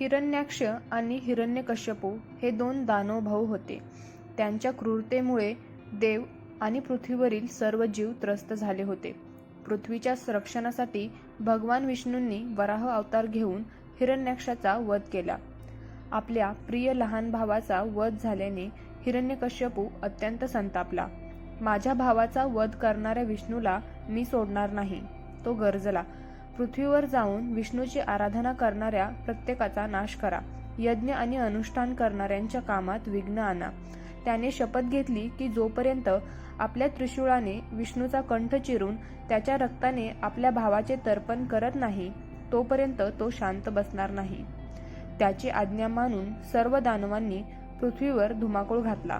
हिरण्याक्ष आणि हिरण्यकश्यपू हे दोन दानव भाऊ होते. त्यांच्या क्रूरतेमुळे देव आणि पृथ्वीवरील सर्व जीव त्रस्त झाले होते. पृथ्वीच्या संरक्षणासाठी भगवान विष्णूंनी वराह अवतार घेऊन हिरण्याक्षाचा वध केला. आपल्या प्रिय लहान भावाचा वध झाल्याने हिरण्यकश्यपू अत्यंत संतापला. माझ्या भावाचा वध करणाऱ्या विष्णूला मी सोडणार नाही. तो गरजला. पृथ्वीवर जाऊन विष्णूची आराधना करणाऱ्या प्रत्येकाचा नाश करा. यज्ञ आणि अनुष्ठान करणाऱ्यांच्या कामात विघ्न आणा. त्याने शपथ घेतली की जोपर्यंत आपल्या त्रिशूळाने विष्णूचा कंठ चिरून त्याच्या रक्ताने आपल्या भावाचे तर्पण करत नाही तोपर्यंत तो शांत बसणार नाही. त्याची आज्ञा मानून सर्व दानवांनी पृथ्वीवर धुमाकूळ घातला.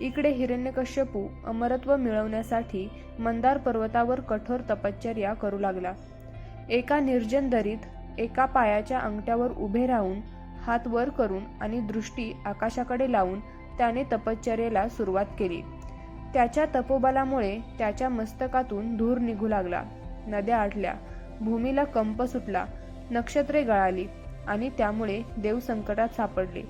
इकडे हिरण्यकश्यपू अमरत्व मिळवण्यासाठी मंदार पर्वतावर कठोर तपश्चर्या करू लागला. एका निर्जन दरीत एका पायाच्या अंगठ्यावर उभे राहून हात वर करून आणि दृष्टी आकाशाकडे लावून त्याने तपश्चर्येला सुरुवात केली. त्याच्या तपोबलामुळे त्याच्या मस्तकातून धूर निघू लागला. नद्या आटल्या भूमीला कंप सुटला नक्षत्रे गळाली आणि त्यामुळे देव संकटात सापडले.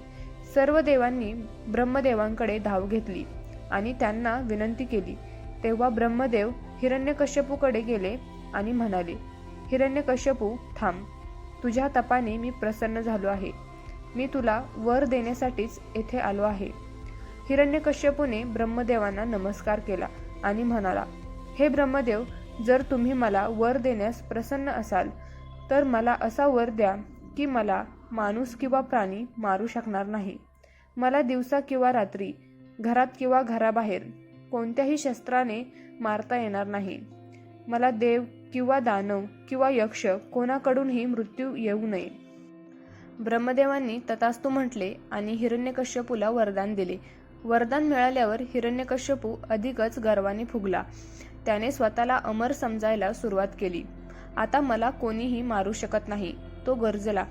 सर्व देवांनी ब्रह्मदेवांकडे धाव घेतली आणि त्यांना विनंती केली. तेव्हा ब्रह्मदेव हिरण्यकश्यपूकडे गेले आणि म्हणाले हिरण्यकश्यपू थांब. तुझ्या तपाने मी प्रसन्न झालो आहे. मी तुला वर देण्यासाठीच येथे आलो आहे. हिरण्यकश्यपूने ब्रह्मदेवांना नमस्कार केला आणि म्हणाला हे ब्रह्मदेव जर तुम्ही मला वर देण्यास प्रसन्न असाल तर मला असा वर द्या की मला माणूस किंवा प्राणी मारू शकणार नाही. मला दिवसा किंवा रात्री घरात किंवा घराबाहेर कोणत्याही शस्त्राने मारता येणार नाही. मला देव किंवा दानव किंवा यक्ष कोणाकडूनही मृत्यू येऊ नये. ब्रह्मदेवांनी तथास्तु म्हटले आणि हिरण्यकश्यपूला वरदान दिले. वरदान मिळाल्यावर हिरण्यकश्यपू अधिकच गर्वाने फुगला. त्याने स्वतःला अमर समजायला सुरुवात केली. आता मला कोणीही मारू शकत नाही. तो गरजला.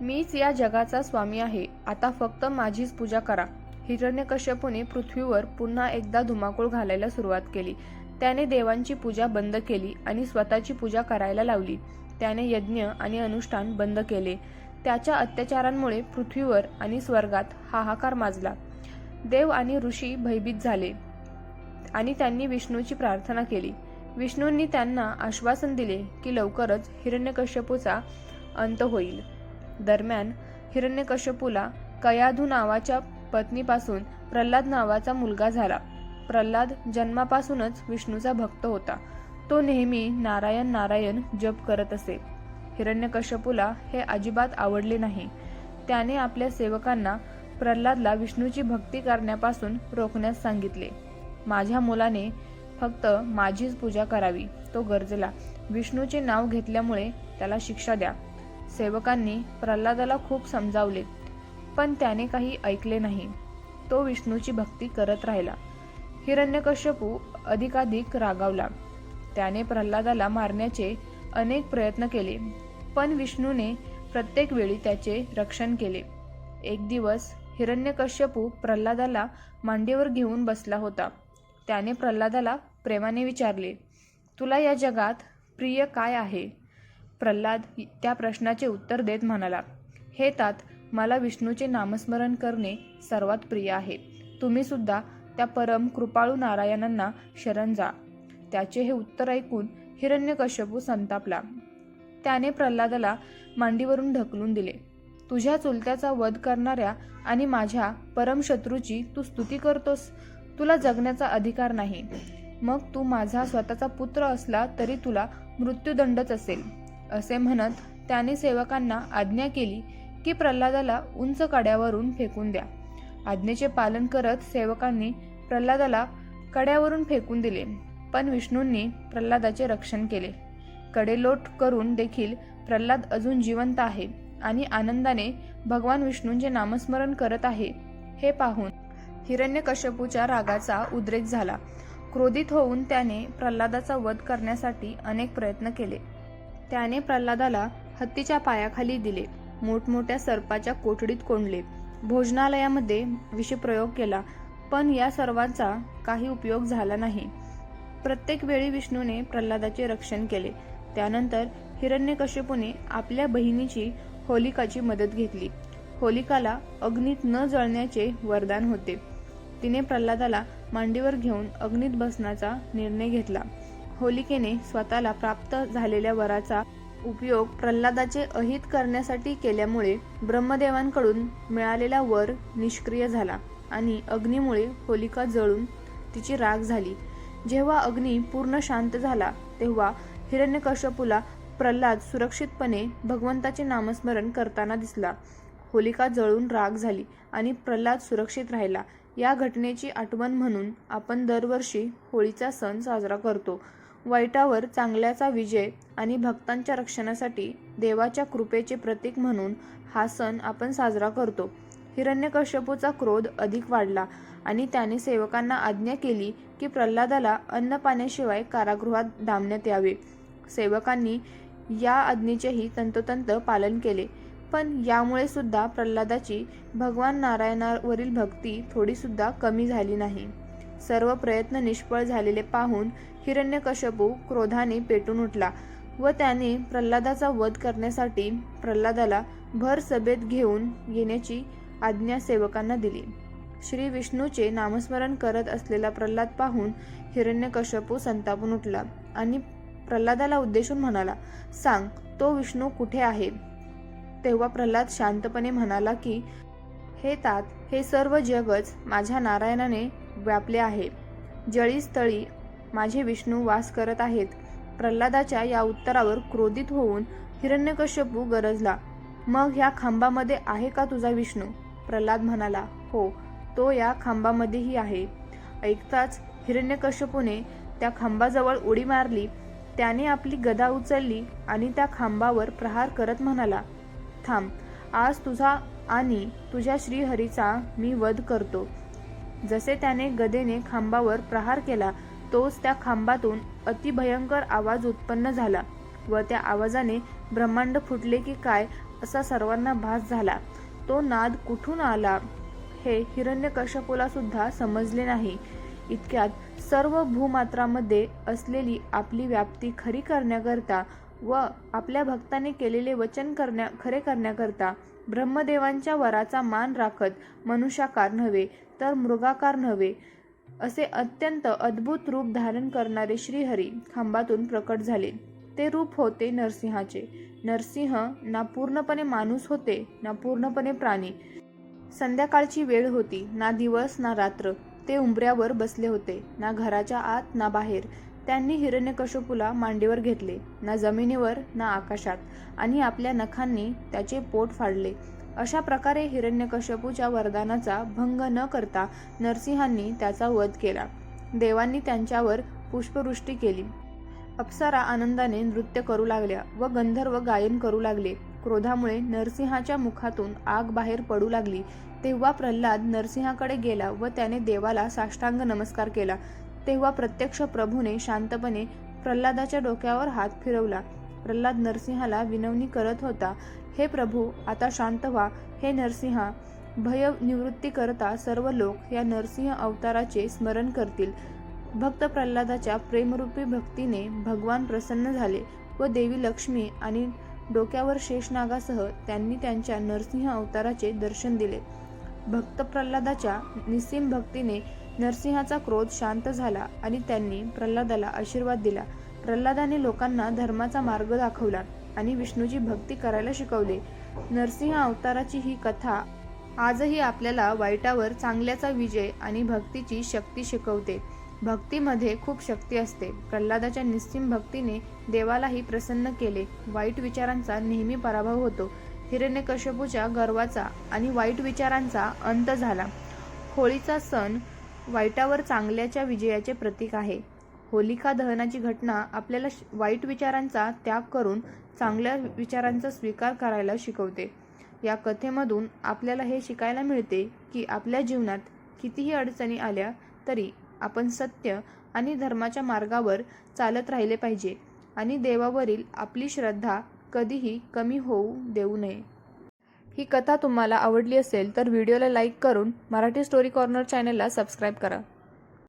मीच या जगाचा स्वामी आहे. आता फक्त माझीच पूजा करा. हिरण्यकश्यपूने पृथ्वीवर पुन्हा एकदा धुमाकूळ घालायला सुरुवात केली. त्याने देवांची पूजा बंद केली आणि स्वतःची पूजा करायला लावली. त्याने यज्ञ आणि अनुष्ठान बंद केले. त्याच्या अत्याचारांमुळे पृथ्वीवर आणि स्वर्गात हाहाकार माजला. देव आणि ऋषी भयभीत झाले आणि त्यांनी विष्णूची प्रार्थना केली. विष्णूंनी त्यांना आश्वासन दिले की लवकरच हिरण्यकश्यपूचा अंत होईल. दरम्यान हिरण्यकश्यपूला कयाधू नावाच्या पत्नीपासून प्रल्हाद नावाचा मुलगा झाला. प्रल्हाद जन्मापासूनच विष्णूचा भक्त होता. तो नेहमी नारायण नारायण जप करत असे. हिरण्यकश्यपूला हे अजिबात आवडले नाही. त्याने आपल्या सेवकांना प्रल्हादला विष्णूची भक्ती करण्यापासून रोखण्यास सांगितले. माझ्या मुलाने फक्त माझीच पूजा करावी तो गरजला. विष्णूचे नाव घेतल्यामुळे त्याला शिक्षा द्या. सेवकांनी प्रल्हादाला खूप समजावले पण त्याने काही ऐकले नाही. तो विष्णूची भक्ती करत राहिला. हिरण्यकश्यपू अधिकाधिक रागावला. त्याने प्रल्हादाला मारण्याचे अनेक प्रयत्न केले पण विष्णूने प्रत्येक वेळी त्याचे रक्षण केले. एक दिवस हिरण्यकश्यपू प्रल्हादाला मांडीवर घेऊन बसला होता. त्याने प्रल्हादाला प्रेमाने विचारले तुला या जगात प्रिय काय आहे? प्रल्हाद त्या प्रश्नाचे उत्तर देत म्हणाला हे तात मला विष्णूचे नामस्मरण करणे सर्वात प्रिय आहे. तुम्ही सुद्धा त्या परम कृपाळू नारायणांना शरण जा. त्याचे हे उत्तर ऐकून हिरण्यकश्यपू संतापला. त्याने प्रल्हादाला मांडीवरून ढकलून दिले. तुझ्या चुलत्याचा वध करणाऱ्या आणि माझ्या परमशत्रूची तू स्तुती करतोस तुला जगण्याचा अधिकार नाही. मग तू माझा स्वतःचा पुत्र असला तरी तुला मृत्यूदंडच असेल. असे म्हणत त्याने सेवकांना आज्ञा केली की प्रल्हादाला उंच कड्यावरून फेकून द्या. आज्ञेचे पालन करत सेवकांनी प्रल्हादाला कड्यावरून फेकून दिले पण विष्णूंनी प्रल्हादाचे रक्षण केले. कडेलोट करून देखील प्रल्हाद अजून जिवंत आहे आणि आनंदाने भगवान विष्णूंचे नामस्मरण करत आहे हे पाहून हिरण्यकश्यपूच्या रागाचा उद्रेक झाला. क्रोधित होऊन त्याने प्रल्हादाचा वध करण्यासाठी अनेक प्रयत्न केले. त्याने प्रल्हादाला हत्तीच्या पायाखाली दिले मोठमोठ्या सर्पाच्या कोठडीत कोंडले. भोजनालयामध्ये विषप्रयोग केला. पण या सर्वांचा काही उपयोग झाला नाही. प्रत्येक वेळी विष्णूने प्रल्हादाचे रक्षण केले. त्यानंतर हिरण्यकश्यपूने आपल्या बहिणीची होलिकाची मदत घेतली. होलिकाला अग्नीत न जळण्याचे वरदान होते. तिने प्रल्हादाला मांडीवर घेऊन अग्नीत बसण्याचा निर्णय घेतला. होलिकेने स्वतःला प्राप्त झालेल्या वराचा उपयोग प्रल्हादाचे अहित करण्यासाठी केल्यामुळे ब्रह्मदेवांकडून मिळालेला वर निष्क्रिय झाला. आणि अग्नीमुळे होलिका जळून तिची राग झाली. जेव्हा अग्नी पूर्ण शांत झाला तेव्हा हिरण्यकश्यपूला प्रल्हाद सुरक्षितपणे भगवंताचे नामस्मरण करताना दिसला. होलिका जळून राग झाली आणि प्रल्हाद सुरक्षित राहिला. या घटनेची आठवण म्हणून आपण दरवर्षी होळीचा सण साजरा करतो. वाईटावर चांगल्याचा विजय आणि भक्तांच्या रक्षणासाठी देवाच्या कृपेचे प्रतीक म्हणून हा सण आपण साजरा करतो. हिरण्यकश्यपूचा क्रोध अधिक वाढला आणि त्याने सेवकांना आज्ञा केली की प्रल्हादाला अन्न पाण्याशिवाय कारागृहात डांबण्यात यावे. सेवकांनी या आज्ञेचेही तंतोतंत पालन केले. पण यामुळे सुद्धा प्रल्हादाची भगवान नारायणावरील भक्ती थोडी सुद्धा कमी झाली नाही. सर्व प्रयत्न निष्फळ झालेले पाहून हिरण्यकश्यपू क्रोधाने पेटून उठला व त्याने प्रल्हादाचा वध करण्यासाठी प्रल्हादाला भर सभेत घेऊन येण्याची आज्ञा सेवकांना दिली. श्री विष्णूचे नामस्मरण करत असलेला प्रल्हाद पाहून हिरण्यकश्यपू संतापून उठला आणि प्रल्हादाला उद्देशून म्हणाला सांग तो विष्णू कुठे आहे? तेव्हा प्रल्हाद शांतपणे म्हणाला की हे तात हे सर्व जगच माझ्या नारायणाने व्यापले आहे. जळी स्थळी माझे विष्णू वास करत आहेत. प्रल्हादाच्या या उत्तरावर क्रोधित होऊन हिरण्यकश्यपू गरजला मग ह्या खांबामध्ये आहे का तुझा विष्णू? प्रल्हाद म्हणाला हो तो या खांबामध्येही आहे. ऐकताच हिरण्यकश्यपूने त्या खांबाजवळ उडी मारली. त्याने आपली गदा उचलली आणि त्या खांबावर प्रहार करत म्हणाला थांब आज तुझा आणि तुझ्या श्रीहरीचा मी वध करतो. जसे त्याने गदेने खांबावर प्रहार केला तोच त्या खांबातून अतिभयंकर आवाज उत्पन्न झाला व त्या आवाजाने ब्रह्मांड फुटले की काय असा सर्वांना भास झाला. तो नाद कुठून आला हे हिरण्यकश्यपूला सुद्धा समजले नाही. इतक्यात सर्व भूमात्रामध्ये असलेली आपली व्याप्ती खरी करण्याकरता व आपल्या भक्ताने केलेले वचन करण्या खरे करण्याकरता ब्रह्मदेवांच्या वराचा मान राखत मनुष्याकार नव्हे तर मृगाकार नव्हे असे अत्यंत अद्भुत रूप धारण करणारे श्रीहरी खांबातून प्रकट झाले. ते रूप होते नरसिंहाचे. नरसिंह ना पूर्णपणे माणूस होते ना पूर्णपणे प्राणी. संध्याकाळची वेळ होती ना दिवस ना रात्र. ते उंबऱ्यावर बसले होते ना घराच्या आत ना बाहेर. त्यांनी हिरण्यकशपूला मांडीवर घेतले ना जमिनीवर ना आकाशात. आणि आपल्या नखांनी त्याचे पोट फाडले. अशा प्रकारे हिरण्यकश्यपूच्या वरदानाचा भंग न करता नरसिंहांनी त्याचा वध केला. देवांनी त्यांच्यावर पुष्पवृष्टी केली. अप्सरा आनंदाने नृत्य करू लागल्या व गंधर्व गायन करू लागले. क्रोधामुळे नरसिंहाच्या मुखातून आग बाहेर पडू लागली. तेव्हा प्रल्हाद नरसिंहाकडे गेला व त्याने देवाला साष्टांग नमस्कार केला. तेव्हा प्रत्यक्ष प्रभूने शांतपणे प्रल्हादाच्या डोक्यावर हात फिरवला. प्रल्हाद नरसिंहाला विनवणी करत होता हे प्रभू आता शांत व्हा. हे नरसिंहा भय निवृत्ती करता सर्व लोक या नरसिंह अवताराचे स्मरण करतील. भक्त प्रल्हादाच्या प्रेमरूपी भक्तीने भगवान प्रसन्न झाले व देवी लक्ष्मी आणि डोक्यावर शेषनागासह त्यांनी त्यांच्या नरसिंह अवताराचे दर्शन दिले. भक्त प्रल्हादाच्या निस्सीम भक्तीने नरसिंहाचा क्रोध शांत झाला आणि त्यांनी प्रल्हादाला आशीर्वाद दिला. प्रल्हादाने लोकांना धर्माचा मार्ग दाखवला आणि विष्णूची भक्ती करायला शिकवले. नरसिंह अवताराची ही कथा आजही आपल्याला वाईटावर चांगल्याचा विजय आणि भक्तीची शक्ती शिकवते. भक्तीमध्ये खूप शक्ती असते. प्रल्हादाच्या निस्सिम भक्तीने देवालाही प्रसन्न केले. वाईट विचारांचा नेहमी पराभव होतो. हिरण्यकश्यपूच्या गर्वाचा आणि वाईट विचारांचा अंत झाला. होळीचा सण वाईटावर चांगल्याच्या विजयाचे प्रतीक आहे. होलिका दहनाची घटना आपल्याला श- वाईट विचारांचा त्याग करून चांगल्या विचारांचा स्वीकार करायला शिकवते. या कथेमधून आपल्याला हे शिकायला मिळते की आपल्या जीवनात कितीही अडचणी आल्या तरी आपण सत्य आणि धर्माच्या मार्गावर चालत राहिले पाहिजे आणि देवावरील आपली श्रद्धा कधीही कमी होऊ देऊ नये. ही कथा तुम्हाला आवडली असेल तर व्हिडिओला लाईक करून मराठी स्टोरी कॉर्नर चॅनलला सबस्क्राईब करा.